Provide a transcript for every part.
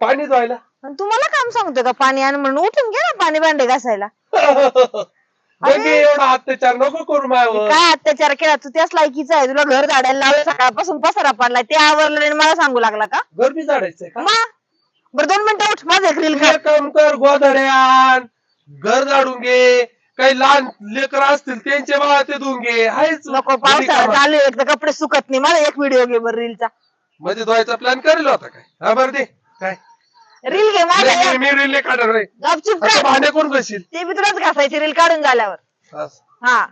पाणी धुवायला. आणि तुम्हाला काम सांगतोय का पाणी आणि म्हणून उठून घ्या ना पाणी भांडे घासायला. गंगे एवढा अत्याचार नको करू काय अत्याचार केला? तू त्याच लायकीचा आहे. तुला घर झाडायला लावलं सकाळपासून पसारा पडलाय. ते आवरलं आणि मला सांगू लागला का? घर बी झाडायचंय का? बरं दोन मिनिटं उठ. माझं एक रील एक काम कर गोधड्यान घर झाडून घे. काही लहान लेकर असतील त्यांचे बाळा ते धुवून घे. आहेच नको घरी पावसाळा कामात. चालू आहे, एक तर कपडे सुकत नाही. मला एक व्हिडिओ घे बरं रीलचा मध्ये धुवायचा प्लॅन करेल होता काय? हा बरं दे. काय? रील घे माझ्या मी- मी रिले काढणार नाही गपचूप आता कर भांडे कोण करशील ते बी तुलाच घासायची रील काढून झाल्यावर. हा.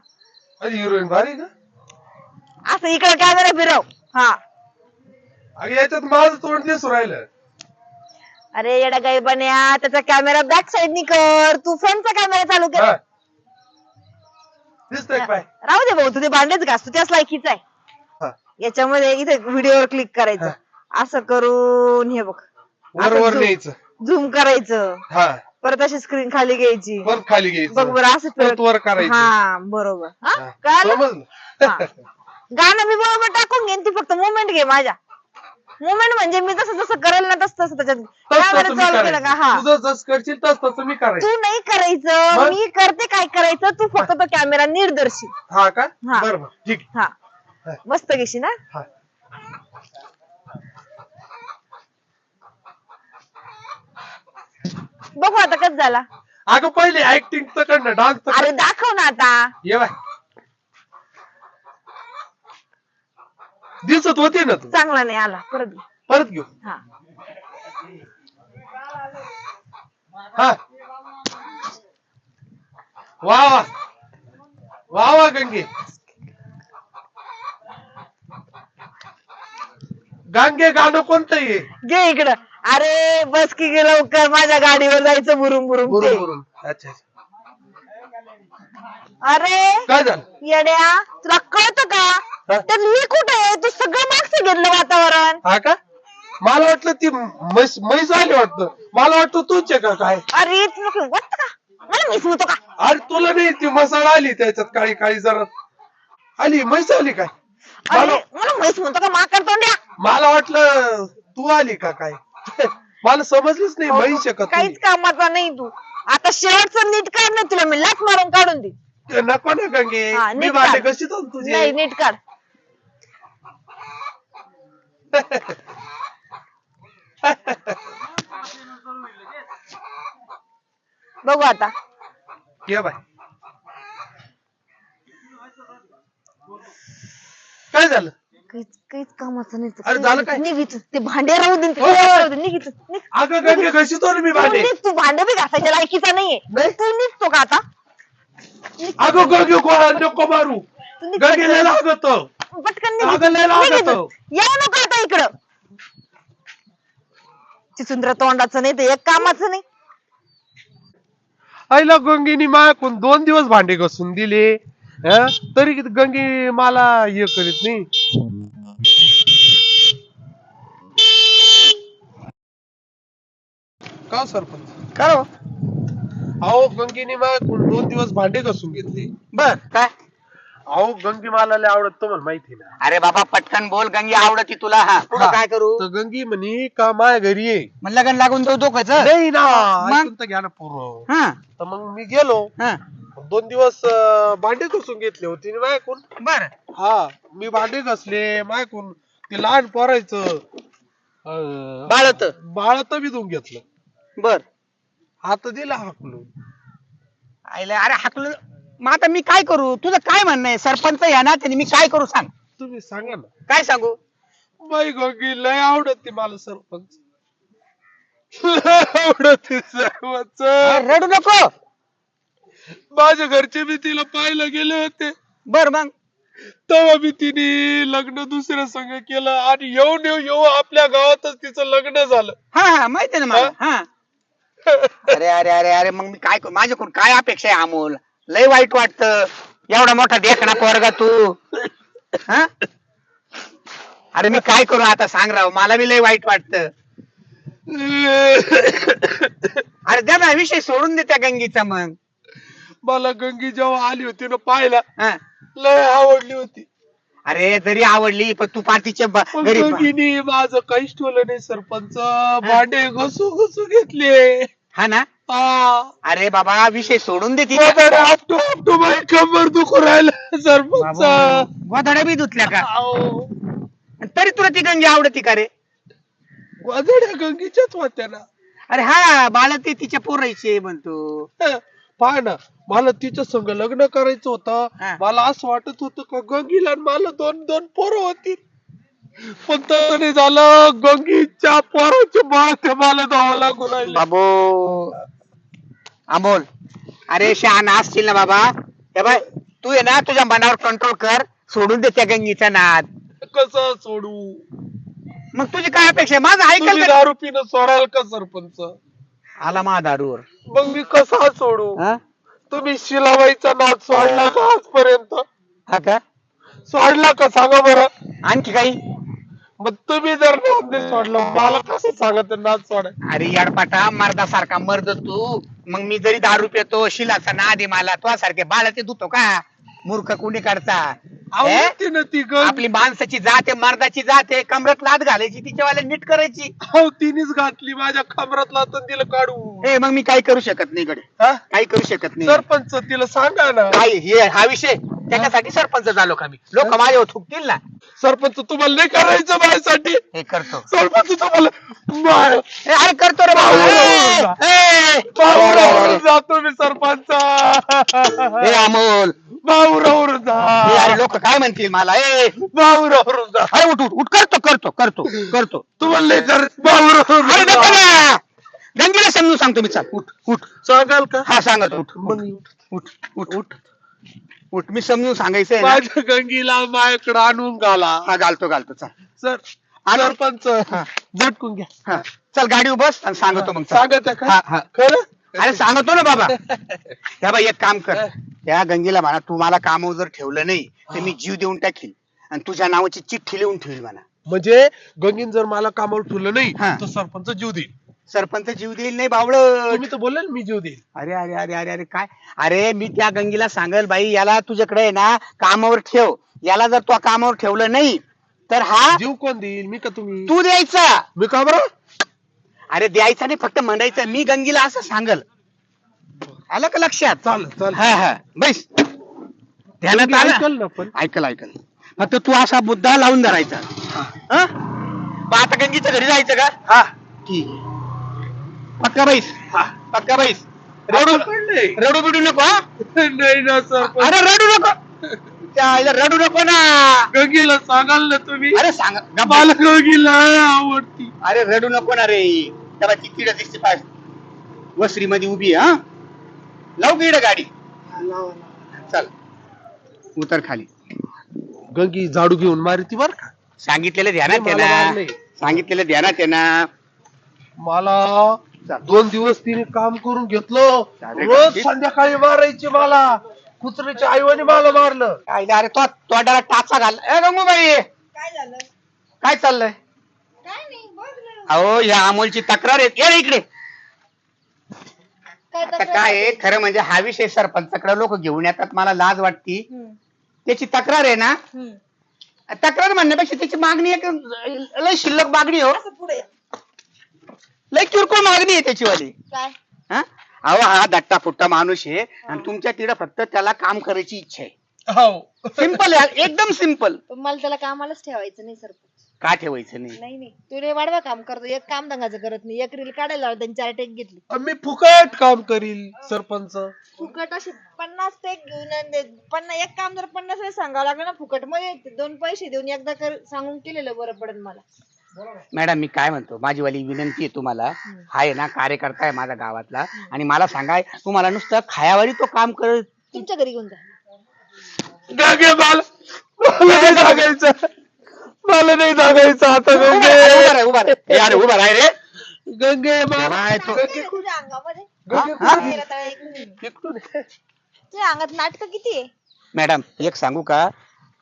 हिरोईन भारी का असं इकडे कॅमेरा फिरव. हा. अगे याच्यात माझं तोंड दिसू राहिलं. अरे येडा गाई बन्या त्याचा कॅमेरा बॅक साइड कर. तू फ्रंटचा कॅमेरा चालू कर. दिसतंय राहू दे भाऊ तुझे भांडेच घास. तू त्याच लायकीचा आहे. हा. याच्यामध्ये इथे व्हिडिओवर क्लिक करायचं. असं करून हे बघ. वर वर न्यायचं. झूम करायचं. हा. परत अशी स्क्रीन खाली घ्यायची. परत खाली बघ घ्यायचं बरं असं परत फिरत- वर करायचं. हा बरोबर. हा हा. कळालं? समजलं. हा. गाणं मी बरोबर टाकून घेईन ती फक्त मुवमेंट घे माझ्या. मुवमेंट म्हणजे मी जसं जसं करेल ना तसं तसं त्याच्यात तस कॅमेरा तसं मी चालू केला का? हा. करायचं तुझं जस करशील तस तसं मी करायचं. तू नाही करायचं. मग? मी करते काय करायचं? तू फक्त तो कॅमेरा निर्दर्शी हा का? हा. बरं बरं. ठीक हा हा. मस्त घेशी ना हा. बघू आता कस झाला. अगं पहिले ऍक्टिंग कर डान्स अरे दाखव ना आता. ये बाय. दिसत होते ना तू. चांगला नाही आला. परत घे. परत घेऊ. हा. हा. वा वा. वा वा गंगे. गांगे गाणं कोणतं आहे? घे इकडं. अरे बस की गे लवकर. माझ्या गाडीवर जायचं ते. बरोबर अच्छा अरे काय झालं? येड्या तुला कळतं का? तर मी कुठे आहे? तू सगळं मागचं घेतलं वातावरण. हा का? मला वाटलं ती म्हैस म्हैस आली वाटतं. मला वाटतं तूच आहे का काय? अरे का? मला मिस होतो का? अरे तुला नाही ती मसाळ आली त्याच्यात काळी काळी जरा. आली म्हैस आली काय? अरे मला मला म्हैस म्हणतो का? माकड तोंड्या. मला वाटलं तू आली का काय? मला समजलंच नाही म्हैस आहे का काहीच कामाचा नाही तू. आता शेवटचं नीट काढ ना तुला मी लाच मारून काढून दे. तू नको ना गंगे. हा, मी नीट काढ. कशी तुझे? नाही नीट काढ. बघू आता. ये बाय काय झालं? काहीच काहीच कामाचं नाही तू. अरे झालं काय? निघ इथून. ते भांडे राहू दे ते होय. राहू दे. निघ इथून. निघ. अगं गंगे कशी तो मी तू भांडे निघ, तू भांडे बी घासायच्या लायकीचा नाहीये नाही? तू निघतो का आता अगं गंगे गोळा नको मारू तू निघ गंगे लय पटकन. लागत पटकन निघ अगं, लय इथून. लागत. निघ इथून. येऊ नको आता इकडं तोंडाचं नाही तर एक कामाचं नाही आईला गंगेनी मायाकून दोन दिवस भांडे घासून दिले हं? तरी किती गंगे मला हे करीत नाही. का सरपंच? काय हो? अहो गंगेनी मायाकून दोन दिवस भांडे घासून घेतले. बर काय? अहो गंगी मला लय आवडत तुम्हाला माहिती ना. अरे बाबा पटकन बोल गंगी आवडती तुला हा. पुढं. काय करू? तर गंगी म्हणे का माया घरी ये? मग लगन लागून जाऊ दोघांचं नाही ना मग? ऐकून तर घ्या ना पूर्ण हा. तर मग मी गेलो. हा. दोन दिवस अं, भांडे घासून घेतले होते ना मायाकून बर. हा मी भांडे घासले मायकून ते लहान पोरायचं बाळत. बाळात बी धुवून घेतलं. बर. आता दिला आईला अरे हाकलं मग आता मी काय करू? तुझं काय म्हणणं आहे? सरपंच या ना त्याने मी काय करू सांग? तुम्ही सांगा ना. काय सांगू? बाई गोगी लय आवडत मला सरपंच. लय आवडत सरपंच. अरे रडू नको! माझ्या घरचे बी तिला पाहायला गेले होते. बर मग. तेव्हा बी तिने लग्न दुसऱ्या संघ केलं आणि येऊन येऊ येऊ आपल्या गावातच तिचं लग्न झालं. हा हा माहिती आहे ना मला. हा? अरे अरे अरे अरे मग मी काय करू? माझ्याकडून काय अपेक्षा आहे अमोल? लय वाईट वाटत. एवढा मोठा देखना पोरगा तू. हा? अरे मी काय करू आता सांग राव. मला बी लय वाईट वाटत. अरे द्या ना विषय सोडून दे त्या गंगीचा मग. मला गंगी जेव्हा आली होती ना पाहायला हा. लय आवडली होती. अरे जरी आवडली पण तू पार्टीच्या पण गंगीनी माझं काहीच ठेवलं नाही सरपंच भांडे घसू घसू घेतले. हा ना? हा. अरे बाबा विषय सोडून दे तिला. गोधड्या आपटू आपटू माझी कंबर दुखू राहिलं सरपंच. बाबा, गोधड्या बी धुतल्या का? तरी तुला ती गंगी आवडती का रे? गोधड्या गंगीच्याच होत्या ना. अरे हा बाला ते तिच्या पोरायचे म्हणतो. पहा ना. मला तिच्या संग लग्न करायचं हा. होतं मला असं वाटत होतं का गंगीला आणि मला दोन दोन पोरं होतील. पण तसं नाही झालं गंगीच्या पोराचे बाळ ते मला धावा लागू राहिले. बाबू. अमोल. अरे शहाणा असतील ना बाबा. हे बाय तू आहे ना तुझ्या मनावर कंट्रोल कर. सोडून दे त्या गंगीचा नाद. कसं सोडू? मग तुझी काय अपेक्षा आहे? माझं ऐकल तुम्ही का? दारू पिणं सोडाल का सरपंच? आला मा दारूवर. मग मी कसा सोडू? हा? तुम्ही शिलाबाईचा नाद सोडला का आजपर्यंत? हा का? सोडला का? सांगा बरं. आणखी काही? मग तुम्ही जर नाद नाही सोडला मला कसं सांगत नाद सोडा? अरे याडपाटा मर्दासारखा मर्द तू. मग मी जरी दारू पितो शिलाचा नाद आहे मला तो सारखे बाळा ते धुतो का? मूर्ख कुणी काढता? आवडते ना ती आपली माणसाची जात आहे मर्दाची जात आहे कमरत लाद घालायची तिच्यावाला नीट करायची. हो तिनेच घातली माझ्या खबरातला तर तिला काढू ए मग मी काही करू शकत नाही हा? काही करू शकत नाही. सरपंच तिला सांगा ना. काय हे हा विषय. त्याच्यासाठी सरपंच झालो का मी? लोक माझ्यावर थुकतील ना. सरपंच तुम्हाला नाही करायचं माझ्यासाठी. हे करतो. सरपंच तुम्हाला ए, अरे करतो रे बाबा. ए, ए, भाऊरावरून जातो मी सरपंच. ए, अमोल. भाऊरावरून ए, अरे जा लोक काय म्हणतील मला? ए भाऊरावरून जा. अरे उठ उठ उठ. करतो करतो करतो करतो. तुम्हाला नाही करायचं. भाऊरावरून अरे नको जा. ना. गंगीला समजून सांगतो मी. चल उठ उठ. सांगाल का? हा सांगत उठ मग उठ उठ. उठ. उठ मी समजून सांगायचंय ना. माझ्या गंगीला माझ्याकडे आणून घाला. हा घालतो घालतो चल. सर सरपंच हा. झटकून घ्या. हा. चल गाडी बस आणि सांगतो मग चल. सांगत आहे हा, का हा. खरं? अरे सांगतो ना बाबा. त्या बाई एक काम कर. त्या गंगीला म्हणा तू मला कामावर जर ठेवलं नाही तर मी जीव देऊन टाकील. आणि तुझ्या नावाची चिठ्ठी लिहून ठेवील म्हणा. म्हणजे गंगीन जर मला कामावर ठेवलं नाही हा. तर सरपंच जीव देईल. सरपंच जीव देईल नाही बावळ. तुम्ही तर बोलले ना मी जीव देईल. अरे अरे अरे अरे अरे काय? अरे मी त्या गंगीला सांगल बाई याला तुझ्याकडे आहे ना कामावर ठेव. याला जर तू कामावर ठेवलं नाही तर हा जीव कोण देईल? मी का तुम्ही? तू द्यायचा. मी का बरं? अरे द्यायचा नाही फक्त म्हणायचं मी गंगीला असं सांगल. आलं का लक्षात? चालेल चालेल. हा हा. बैस. ध्यानात आलं? ऐकल ना पण. ऐकल ऐकल. फक्त तू असा मुद्दा लावून धरायचा. हं? मग आता गंगीच्या घरी जायचं का? हा. ठीक आहे. पक्का हा. पक्का बैस रडू रडू रडू बिडू नको हा? नाही ना सरपंच अरे रडू नको. त्या आईला रडू नको ना. गंगीला सांगाल ना तुम्ही? अरे सांग गप्प मला. गंगीला आवडती. अरे रडू नको ना रे. तेव्हा ती किड दिसते पाय. वसरी मध्ये उभी आहे, हा? लावू किड गाडी. चल. उतर खाली. गंगी झाडू घेऊन मारती बर का? सांगितलेलं ध्यानात नाही, आहे मला ना मारलंय. सांगितलेलं ध्यानात आहे ना मला. दोन दिवस तिने काम करून घेतलं. रोज संध्याकाळी मारायची मला. कुत्र्याच्या आईवाने मला मारलं. आईला अरे तो तोंडाला टाचा घाल. ए गंगूबाई! काय झालं? काय चाललंय? काय नाही बघ अहो या अमोलची तक्रार आहे. ये रे इकडे. काय आता काय आहे? खरं म्हणजे हा विषय सरपंचाकडे लोक घेऊन येतात मला लाज वाटती. त्याची तक्रार आहे ना? तक्रार म्हणण्यापेक्षा त्याची मागणी एक लय शिल्लक मागणी हो. पुढे लय किरकोळ मागणी आहे त्याची वाली काय? हा? अहो हा दट्टा फुट्टा माणूस आहे आणि तुमच्या तिकडे फक्त त्याला काम करायची इच्छा आहे. हो. सिंपल आहे एकदम सिंपल पण मला त्याला कामालाच ठेवायचं नाही सरपंच. का ठेवायचं नाही? नाही नाही. तुला वाढवा काम करतो. एक काम दंगाचं करत नाही. एक रील काढायला लावलं, त्यांनी चार टेक घेतली. मी फुकट काम करील सरपंच. फुकट असे पन्नास टेक घेऊन आणि ते पन्नास एक काम जर पन्नास वेळेस सांगावं लागलं ना फुकट. मध्ये ते दोन पैसे देऊन एकदा कर सांगून केलेलं बरं पडेल मला. मॅडम मी काय म्हणतो? माझी वाली विनंती आहे तुम्हाला. हा आहे ना कार्यकर्ता आहे माझ्या गावातला. आणि मला सांगाय तुम्हाला नुसतं खायावरी तो काम करत तुमच्या घरी घेऊन जा गंगे मला मला नाही सांगायचं मला नाही सांगायचं आता उभा गंगे. राह, उभा राह. ए, अरे उभा राह रे. गंगे मला- तो. तुझ्या अंगामध्ये? हा? तुझ्या अंगात नाटक किती आहे? मॅडम एक सांगू का?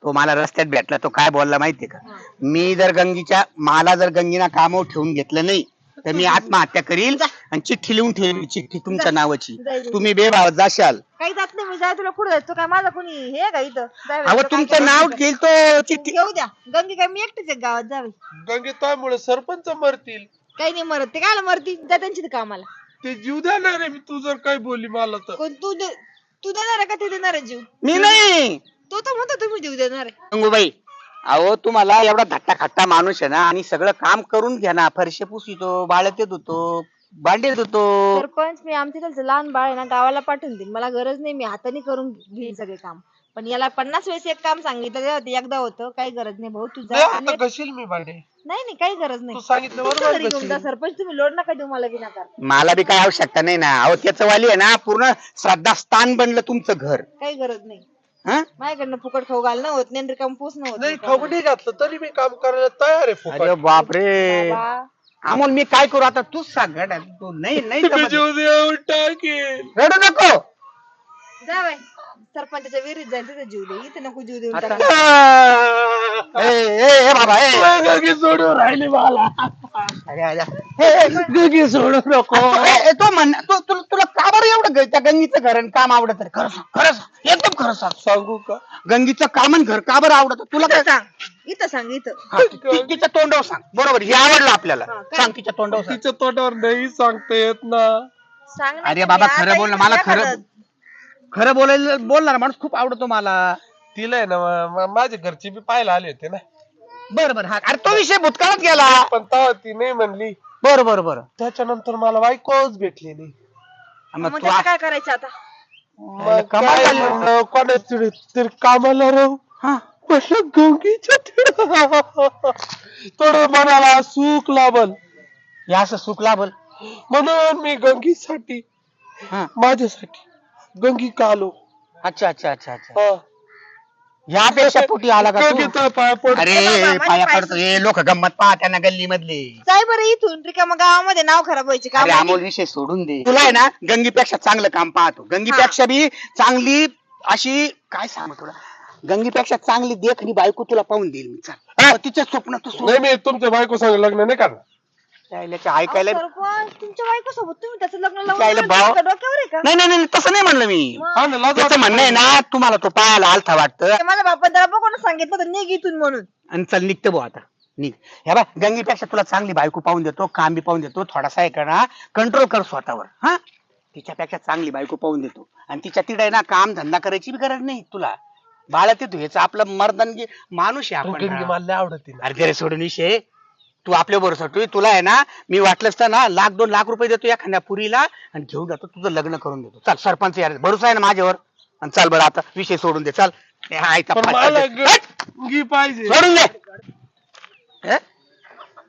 तो मला रस्त्यात भेटला तो काय बोलला माहितीये का? मी जर गंगीच्या मला जर गंगीना कामावर ठेवून घेतलं नाही तर मी आत्महत्या करील आणि चिठ्ठी लिहून ठेवली चिठ्ठी तुमच्या. नावाची. तुम्ही बेभाव जाशाल. काही जात नाही मी जाय तुला कुठं जायचं काय माझा कोणी हे आहे का इथं? जाय बाई, अहो तुला काय तुमचं नाव? घेईल तो चिठ्ठी. घेऊ द्या. गंगे काय मी एकटीच आहे गावात जावे गंगेतामुळे सरपंच मरतील. काही नाही मरत. ते काय मरती जा त्यांची ते कामाला. ते जीव देणार आहे मी तू जर काही बोलली मला तर. कोण तू दे- तू देणार आहे का? ते देणार आहे जीव. मी नाही. तो तर म्हणतो तुम्ही जीव देणार आहे. गंगूबाई अहो तुम्हाला एवढा धट्टा खट्टा माणूस आहे ना आणि सगळं काम करून घ्या ना. फरशे पुसितो बाळत होतो भांडे धुतो. सरपंच मी आमच्या लहान बाळ आहे ना गावाला पाठवून देईन. मला गरज नाही मी हाताने करून घेईन सगळे काम. पण याला पन्नास वेळेस एक काम सांगितलं तेव्हा ते एकदा होतं काही गरज नाही भाऊ तू नाही, आता घशील मी भांडे. नाही नाही काही गरज नाही. तू सांगितलं तुमच्या बरोबर घरी घेऊन जा घशील. सरपंच तुम्ही लोड नका देऊ मला विनाकार मला बी काय आवश्यकता नाही ना. अहो त्याचं वाली आहे ना पूर्ण श्रद्धास्थान बनलं तुमचं घर. काही गरज नाही. हं? माझ्याकडनं फुकट खाऊ घालणं होत नाही रिकाम पोचणं होत नाही नाही खाऊ नाही घातलं तरी मी काम करायला तयार आहे अरे फुकट. बापरे बाबा, अमोल मी काय करू आता तूच सांग गड्या. तू नाही नाही मी जमत. जीव देऊन टाकेल रडू नको जा बाई सरपंचाच्या विहिरीत जाईल तिथे जीव दे इथे नको जीव देऊन आता- टाकू. ए, ए, ए, बाबा ए. सोडून राहिली मला अरे, गंगी सोडू नको. तो म्हण तू तू- तुला का बरं एवढं ग- त्या गंगीचं घर आणि काम आवडत रे? खरं सांग खरं सांग एकदम खरं सांग. सांगू का? गंगीचं काम आणि घर का बरं आवडत? तुला काय सांग? इथं सांग इथं. हा, ति- तिच्या तोंडावर सांग. बरोबर हे आवडलं आपल्याला. हा, काय? सांग तिच्या तोंडावर सांग. तिच्या तोंडावर नाही सांगता येत ना. सांग ना अरे तुम्ही. बाबा आता खरं बोल ना इथं मला काय खरं करत? खरं बोलायला बोलणार माणूस खूप आवडतो मला. तिला आहे ना म- म- माझ्या घरचे बी पाहायला आले होते ना. बर बर हा अरे तो विषय भूतकाळात गेला पण तेव्हा ती नाही म्हणली बर बर बर त्याच्यानंतर मला बायकोच भेटली नाही मग मग तू त्याचं आ- काय करायचं आता मग कमाल काय झाली. म्हणलं, कोणाच्या तरी तरी कामाला राहू हा. म्हटलं गंगीच्या. थोडं मनाला सुख लाभल हे असं सुख लाभल म्हणून मी गंगीसाठी हा. माझ्यासाठी गंगी का आलो अच्छा अच्छा अच्छा अच्छा हा. यापेक्षा पोटी आला का तू अरे पाया पडतो. हे लोक गंमत पाहत्या ना गल्ली मधले जाय बरं इथून रिकामा गावामध्ये नाव खराब व्हायचे अरे काम अमोल विषय सोडून दे. तुला आहे ना गंगीपेक्षा चांगलं काम पाहतो. गंगीपेक्षा बी चांगली अशी काय सांगू तुला? गंगीपेक्षा चांगली देखणी बायको तुला पाहून देईल मी. चाल. तिचे स्वप्न तू सोड. नाही मी तुमच्या बायको सांग लग्न नाही करणार. त्याला ऐकायला सरपंच तुमच्या बायको सोबत तुम्ही त्याचं लग्न लावून काय लै दिलं, भाव? तुमच्या डोक्यावर आहे का? नाही नाही नाही तसं नाही म्हणलं मी. मग? हा ना लाज त्याचं म्हणणं आहे ना तुम्हाला तो पायाला आलथा वाटतं. ते माझ्या बापा त्याला बघून सांगितलं होतं निघ इथून म्हणून. आणि चल निघतं भाऊ आता. निघ. ह्या बाय गंगीपेक्षा तुला चांगली बायको पाहून देतो काम बी पाहून देतो थोडासा आहे का ना कंट्रोल कर स्वतःवर हा? तिच्यापेक्षा चांगली बायको पाहून देतो. आणि तिच्या तिकडे आहे ना काम धंदा करायची बी गरज नाही तुला. बाळा ते हेच आपलं मर्दनगी माणूस आहे आपण ना. मला आवडते. अरे ते रे सोडून विषय. तू आपल्या बरोबर तुला आहे ना मी वाटलंच तर ना लाख दोन लाख रुपये देतो एखाद्या पुरीला आणि घेऊन जातो तुझं लग्न करून देतो. चल सरपंच यार भरोसा आहे ना माझ्यावर? आणि चल बरं आता विषय सोडून दे. चल. हे हा आईचा पण फाटका मला दे. हट! गंगी पाहिजे. सोडून दे. हे?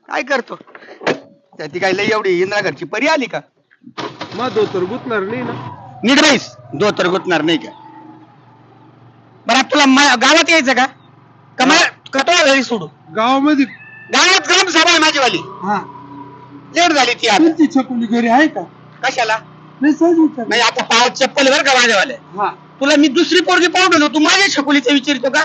काय करतो? त्या ती काय लई एवढी इंद्रा घरची परी आली का? मग धोतर गुतणार नाही ना. बाईस दो तर गुतणार नाही का? बरं आता तुला मा- गावात यायचं का? का मला कटोळा घरी सोडू? गावामध्ये गावात ग्राम सभा आहे माझीवाली. हा. लेट झाली ती आता तुमची छकुली घरी आहे का? कशाला? नाही सहज. नाही आता पाच चप्पल बर का माझ्यावाले? हा. तुला मी दुसरी पोरगी पाहून तू माझ्या छकुलीचं विचारतो का?